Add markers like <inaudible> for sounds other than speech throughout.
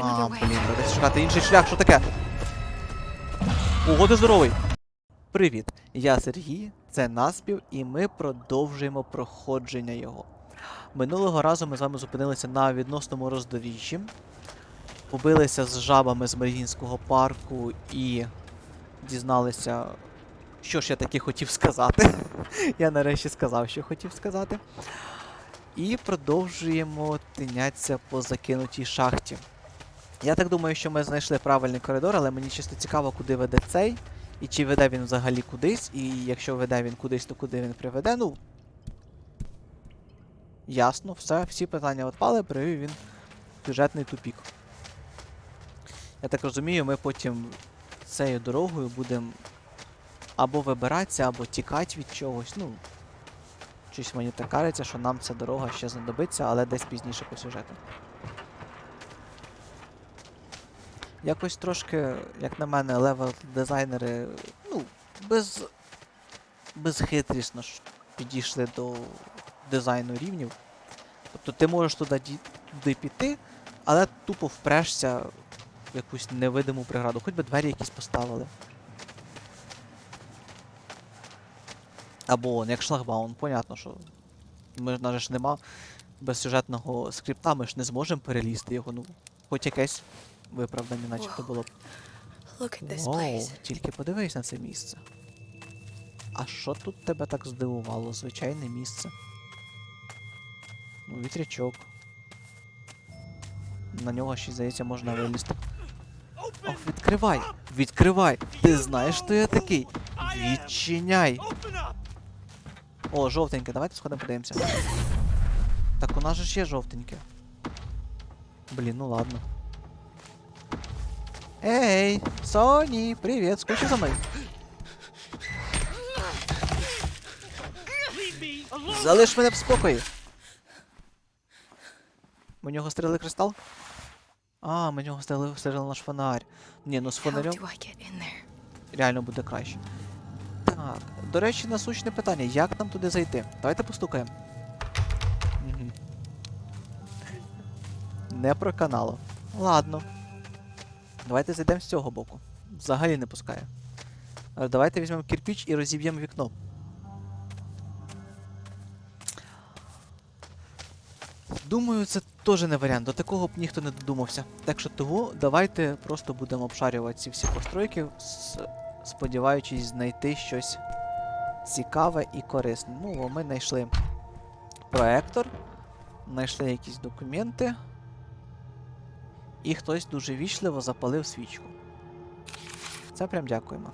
А, блін, треба шукати інший шлях, що таке? Ого, ти здоровий! Привіт, я Сергій, це Наспів, і ми продовжуємо проходження його. Минулого разу ми з вами зупинилися на відносному роздоріжжі, побилися з жабами з Маріїнського парку і дізналися, що ж я таки хотів сказати. <laughs> я нарешті сказав, що хотів сказати. І продовжуємо тинятися по закинутій шахті. Я так думаю, що ми знайшли правильний коридор, але мені чисто цікаво, куди веде цей, і чи веде він взагалі кудись, і якщо веде він кудись, то куди він приведе. Ну. Ясно, все, всі питання відпали, привів він сюжетний тупік. Я так розумію, ми потім цією дорогою будемо або вибиратися, або тікати від чогось. Ну. Щось мені так кажеться, що нам ця дорога ще знадобиться, але десь пізніше по сюжету. Якось трошки, як на мене, левел дизайнери, ну, без. безхитрісно підійшли до дизайну рівнів. Тобто ти можеш туди, туди піти, але тупо впрешся в якусь невидиму преграду. Хоч би двері якісь поставили. Або як шлагбаун, понятно, що ми ж нас же ж нема безсюжетного скрипта, ми ж не зможемо перелізти його, ну, хоч якесь виправдання, начебто було б. Вау, тільки подивись на це місце. А що тут тебе так здивувало? Звичайне місце. Ну, вітрячок. На нього ще, здається, можна вилізти. Ох, відкривай! Відкривай! Ти знаєш, хто я такий? Відчиняй! О, жовтеньке, давайте сходимо подивимося. Так у нас же ж є жовтеньке. Блін, ну ладно. Эй, Сони, привет, скучай за мной. Залиш мене в спокої. Ми нього стріли кристал? А, ми нього стріли, стріли наш фонарь. Ні, ну з фонарем реально буде краще. Так, до речі, насущне питання, як нам туди зайти? Давайте постукаємо. Мгм. Не проканало. Ладно. Давайте зайдемо з цього боку. Взагалі не пускає. А Давайте візьмемо кирпіч і розіб'ємо вікно. Думаю, це теж не варіант. До такого б ніхто не додумався. Так що того давайте просто будемо обшарювати ці всі постройки, сподіваючись знайти щось цікаве і корисне. Ну, ми знайшли проектор, знайшли якісь документи. І хтось дуже вічливо запалив свічку. Це прям дякуємо.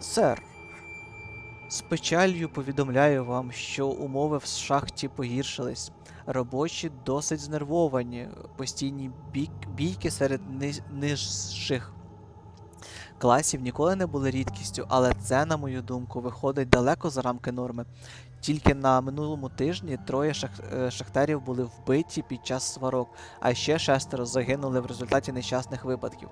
Сер, з печалью повідомляю вам, що умови в шахті погіршились. Робочі досить знервовані, постійні бійки серед нижчих класів ніколи не були рідкістю, але це, на мою думку, виходить далеко за рамки норми. Тільки на минулому тижні троє шах, е, шахтарів були вбиті під час сварок, а ще шестеро загинули в результаті нещасних випадків.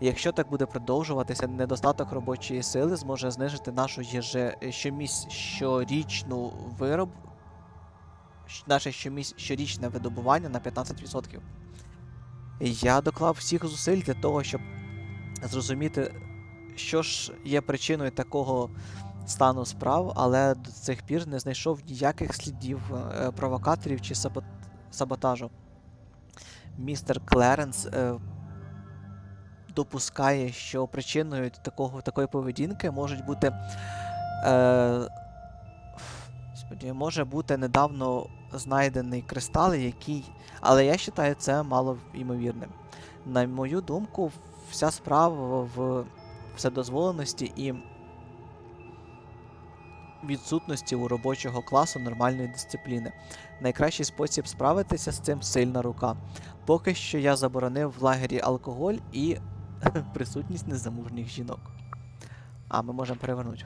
Якщо так буде продовжуватися, недостаток робочої сили зможе знижити нашу єже... щоміс... щорічну вироб... наше щоміс... щорічне видобування на 15%. Я доклав всіх зусиль для того, щоб зрозуміти, що ж є причиною такого стану справ, але до цих пір не знайшов ніяких слідів е, провокаторів чи саботажу. Містер Клеренс е, допускає, що причиною такого, такої поведінки можуть бути. Е, може бути недавно знайдений кристал, який. Але я вважаю це мало ймовірним. На мою думку, вся справа в вседозволеності і відсутності у робочого класу нормальної дисципліни. Найкращий спосіб справитися з цим сильна рука. Поки що я заборонив в лагері алкоголь і <laughs> присутність незамужніх жінок. А, ми можемо перевернути.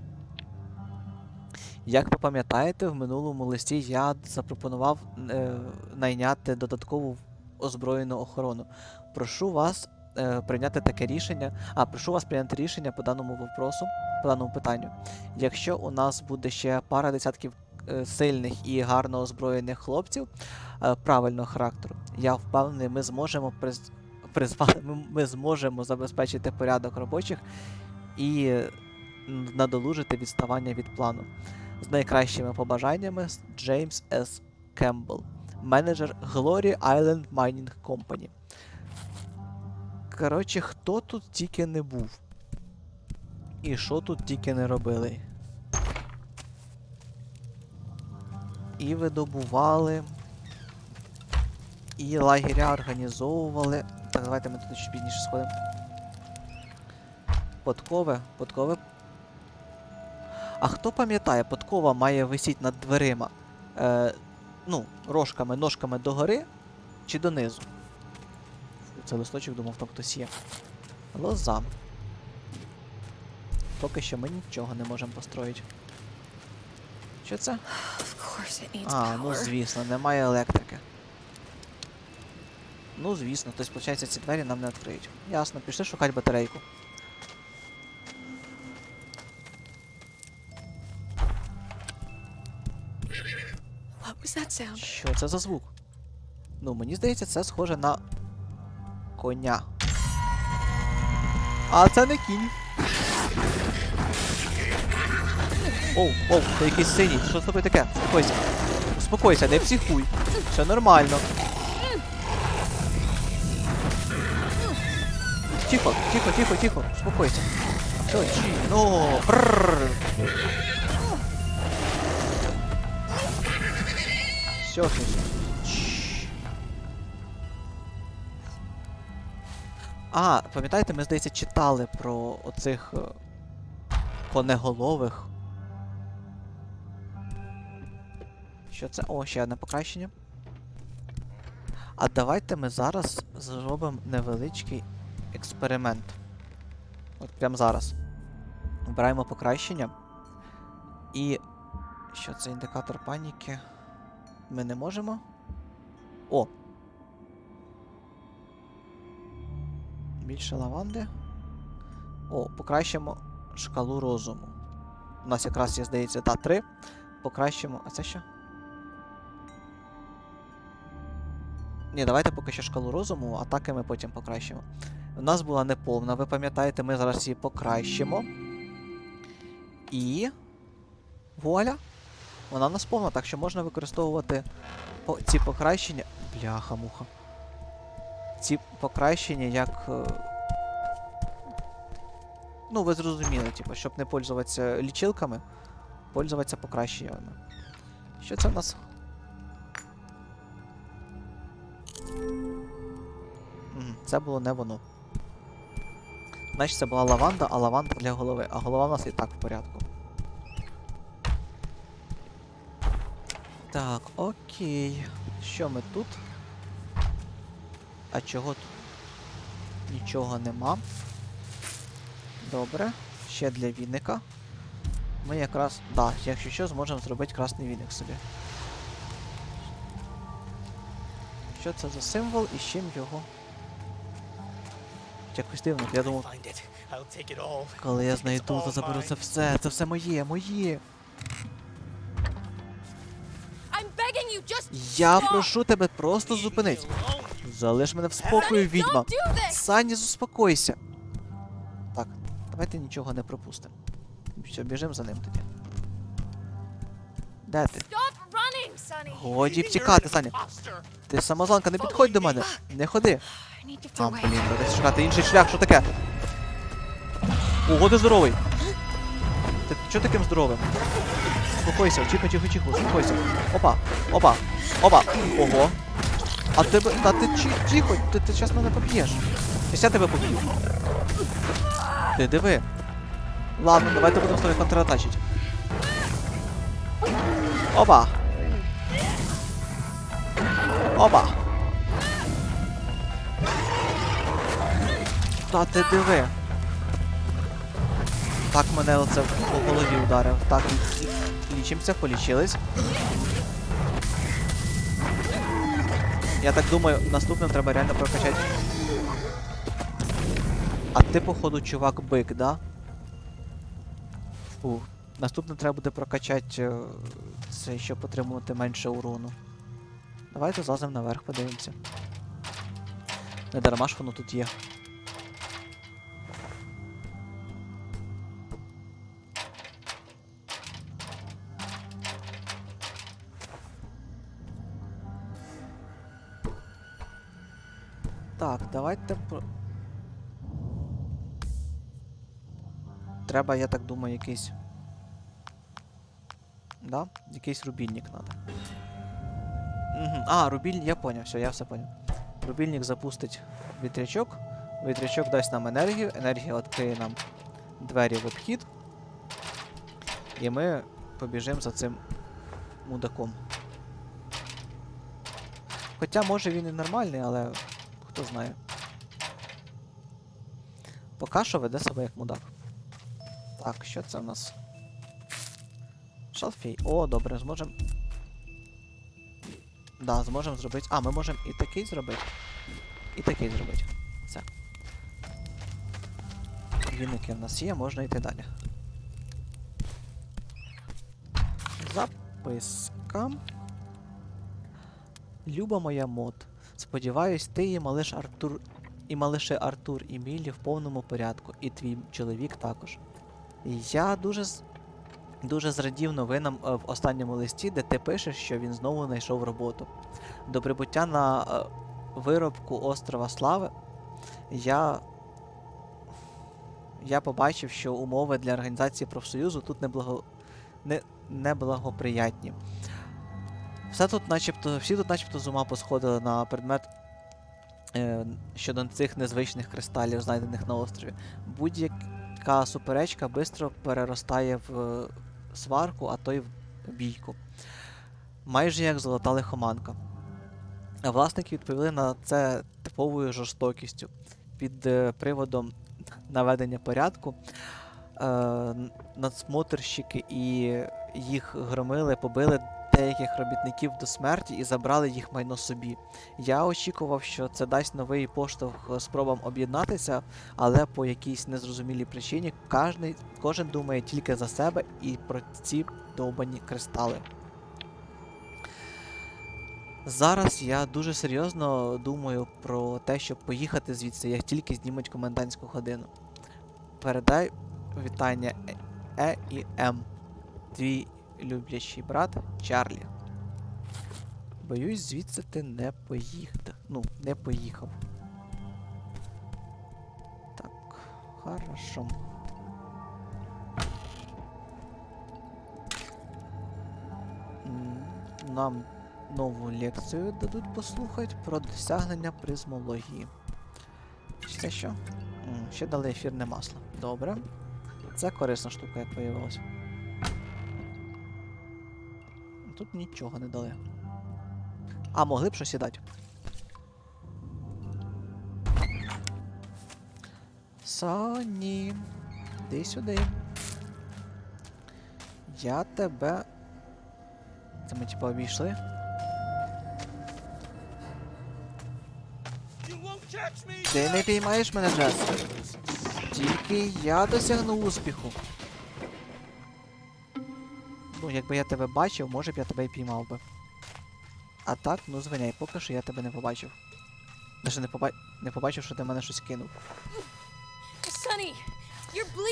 Як ви пам'ятаєте, в минулому листі я запропонував е, найняти додаткову озброєну охорону. Прошу вас прийняти таке рішення. А, прошу вас прийняти рішення по даному вопросу, по даному питанню. Якщо у нас буде ще пара десятків е, сильних і гарно озброєних хлопців е, правильного характеру, я впевнений, ми зможемо приз... призвати, ми, зможемо забезпечити порядок робочих і е, надолужити відставання від плану. З найкращими побажаннями Джеймс С. Кембл, менеджер Glory Island Mining Company. Коротше, хто тут тільки не був. І що тут тільки не робили. І видобували. І лагеря організовували. Так, давайте ми тут ще пізніше сходимо. Подкове, подкове. А хто пам'ятає, подкова має висіти над дверима. Е, ну, рожками, ножками догори чи донизу? Це листочок думав, там хтось є. Лоза. Поки що ми нічого не можемо построїти. Що це? А, ну звісно, немає електрики. Ну, звісно, тобто, виходить, ці двері нам не відкриють. Ясно, пішли шукати батарейку. Що це за звук? Ну, мені здається, це схоже на коня. А це не кінь. Оу, оу, це якийсь синій. Що з тобою таке? Успокойся. Успокойся, не психуй. Все нормально. Тихо, тихо, тихо, тихо, успокойся. Все, брррр. Все, все, все. А, пам'ятаєте, ми, здається, читали про оцих е, конеголових. Що це? О, ще одне покращення. А давайте ми зараз зробимо невеличкий експеримент. От прямо зараз. Вибираємо покращення. І. Що це індикатор паніки? Ми не можемо. О! Більше лаванди. О, покращимо шкалу розуму. У нас якраз є, здається, та 3. Покращимо. А це що? Ні, давайте поки що шкалу розуму, атаки ми потім покращимо. У нас була неповна, ви пам'ятаєте, ми зараз її покращимо. І. Вуаля! Вона в нас повна, так що можна використовувати ці покращення. Бляха-муха. Ці покращення як. е, Ну, ви зрозуміли, типу, щоб не пользуватися лічилками, пользуватися покращеннями. Що це в нас? Це було не воно. Значить, це була лаванда, а лаванда для голови. А голова в нас і так в порядку. Так, окей. Що ми тут? А чого тут? Нічого нема. Добре. Ще для вінника. Ми якраз. Да, якщо що, зможемо зробити красний віник собі. Що це за символ і з чим його? Якось дивно, я думав, коли я знайду, то заберу це все. Це все моє, моє. Я прошу тебе просто зупинись. Залиш мене в спокою, відьма. Сані, заспокойся. Так, давайте нічого не пропустимо. Все, біжимо за ним тоді. Де ти? Годі втікати, Саня. Ти самозванка, не підходь до мене. Не ходи. А, блін, треба шукати інший шлях, що таке? Ого, ти здоровий. Ти чого таким здоровим? Успокойся, тихо, тихо, тихо, успокойся. Опа, опа, опа. Ого. А тебе. Та ти тихо, ти, ти зараз мене поб'єш. Ось я тебе поб'ю. Ти диви. Ладно, давайте будемо з тобою контратачити. Опа. Опа. Та ти диви. Так мене оце по голові ударив. Так, лі- лічимося, полічились. Я так думаю, наступним треба реально прокачати. А ти, походу, чувак бик, да? Фу. Наступне треба буде прокачати е, це, щоб отримувати менше урону. Давайте злазимо наверх, подивимося. Не дарма ж воно тут є. Так, давайте. Треба, я так думаю, якийсь. Да? Якийсь рубільник треба. А, рубільник, я поняв, все, я все поняв. Рубільник запустить вітрячок. Вітрячок дасть нам енергію, енергія відкриє нам двері в обхід. І ми побіжимо за цим мудаком. Хоча може він і нормальний, але хто знає. Поки що веде себе як мудак. Так, що це в нас? Шалфей. О, добре, зможемо. Да, зможемо зробити. А, ми можемо і такий зробити. І такий зробити. Все. Віники в нас є, можна йти далі. Записка. Люба моя мод. Сподіваюсь, ти і малиш Артур. І малише Артур і Міллі в повному порядку, і твій чоловік також. Я дуже дуже зрадів новинам е, в останньому листі, де ти пишеш, що він знову знайшов роботу. До прибуття на е, виробку острова Слави я. Я побачив, що умови для організації профсоюзу тут неблаго... не... неблагоприятні. Все тут начебто, всі тут начебто з ума посходили на предмет е, щодо цих незвичних кристалів, знайдених на острові. Будь-яка суперечка швидко переростає в е, сварку, а то й в бійку. Майже як золота лихоманка. Власники відповіли на це типовою жорстокістю під е, приводом наведення порядку. Е, надсмотрщики і їх громили, побили деяких робітників до смерті і забрали їх майно собі. Я очікував, що це дасть новий поштовх спробам об'єднатися, але по якійсь незрозумілій причині кожний, кожен думає тільки за себе і про ці довбані кристали. Зараз я дуже серйозно думаю про те, щоб поїхати звідси, як тільки знімуть комендантську годину. Передай вітання е і М. Твій люблячий брат Чарлі. Боюсь, звідси ти не поїхав. Ну, не поїхав. Так, хорошо. Нам нову лекцію дадуть послухати про досягнення призмології. Це що? Ще дали ефірне масло. Добре. Це корисна штука, як виявилось. Тут нічого не дали. А, могли б щось і дати. Сані. Іди сюди. Я тебе. Це ми типа обійшли. Ти не піймаєш мене, Джес. Тільки я досягну успіху. Ну, якби я тебе бачив, може б я тебе і піймав би. А так, ну звиняй, поки що я тебе не побачив. Навіть не, поба... не побачив, що ти мене щось кинув.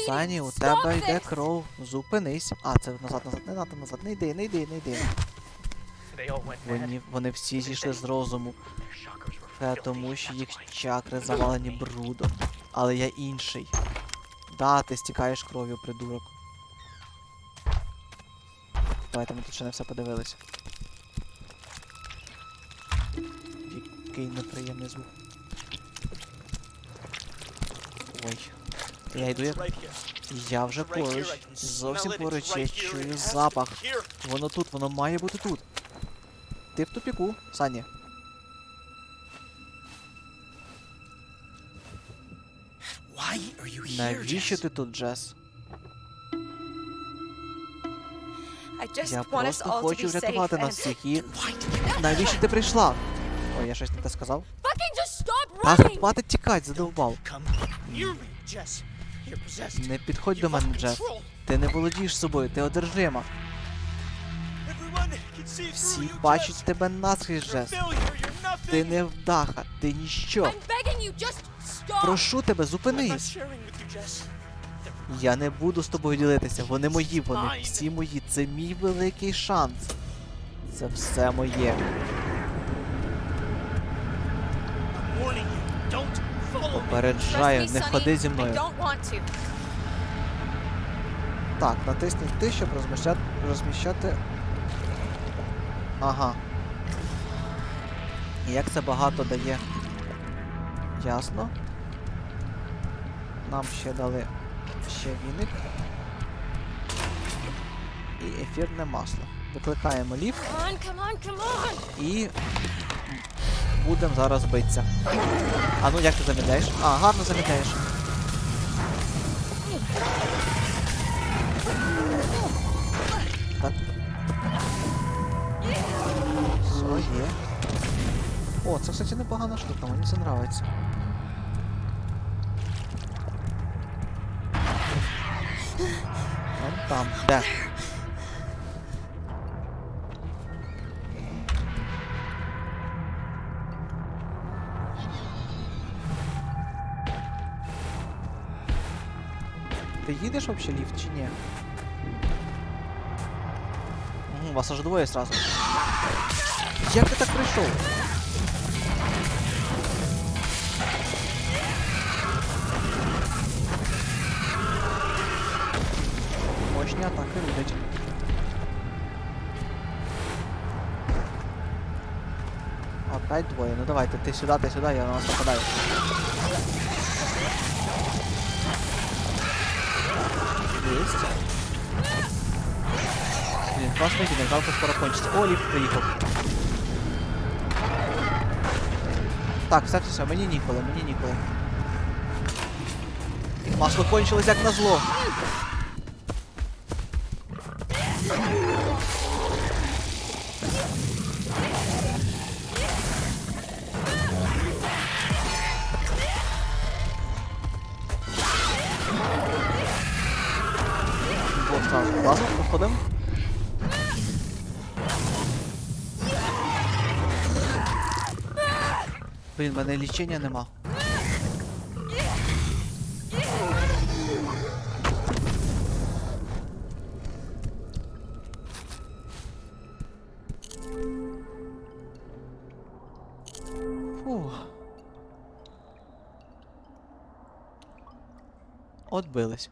Сані, у тебе йде кров. Зупинись. А, це назад, назад, не надо, назад, не йди, не йди, не йди. Вони, вони всі зійшли з розуму. Це тому, що їх чакри завалені брудом. Але я інший. Да, ти стікаєш кров'ю, придурок. Давайте ми тут ще не все подивилися. Який неприємний звук. Ой. Я йду як. Я вже поруч. Зовсім поруч, я чую запах. Воно тут, воно має бути тут. Ти в тупіку, here, Навіщо ти тут, Джес? Я просто хочу врятувати нас всіх і. Навіщо ти прийшла? Ой, я щось не те сказав. fucking just stop Та running. хватить тікать, задовбав. Не підходь до мене, Джеф. Ти не володієш собою, ти одержима. Всі бачать тебе наскрізь, Джес. Ти не вдаха, ти ніщо. Прошу тебе, зупинись. Я не буду з тобою ділитися. Вони мої, вони всі мої. Це мій великий шанс. Це все моє. Попереджаю, не ходи зі мною. Так, натисни ти, щоб розміщати. розміщати. Ага. Як це багато дає. Ясно. Нам ще дали ще віник. І ефірне масло. Викликаємо on. і будемо зараз битися. А ну як ти замедляєш? А, гарно замедляєш. Так. Своє. О, це, кстати, непогана штука, мені це нравиться. там. Де? Ти їдеш вообще ліфт чи ні? Угу, вас аж двоє сразу. Як ти так прийшов? Опять двоє. Ну давайте, ти сюди, ти сюди, я на вас нападаю. Есть. Блин, классный видно, жалко скоро кончится. О, лифт приїхав. Так, все, все, мені ніколи, мені ніколи. Масло кончилось як назло. Блін, в мене лічення нема. Фух. Отбились.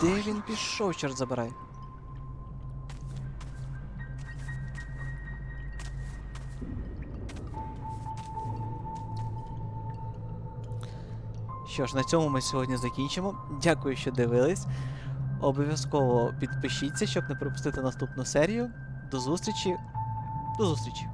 Going? він пішов, чорт забирай? Що ж, на цьому ми сьогодні закінчимо. Дякую, що дивились. Обов'язково підпишіться, щоб не пропустити наступну серію. До зустрічі. До зустрічі!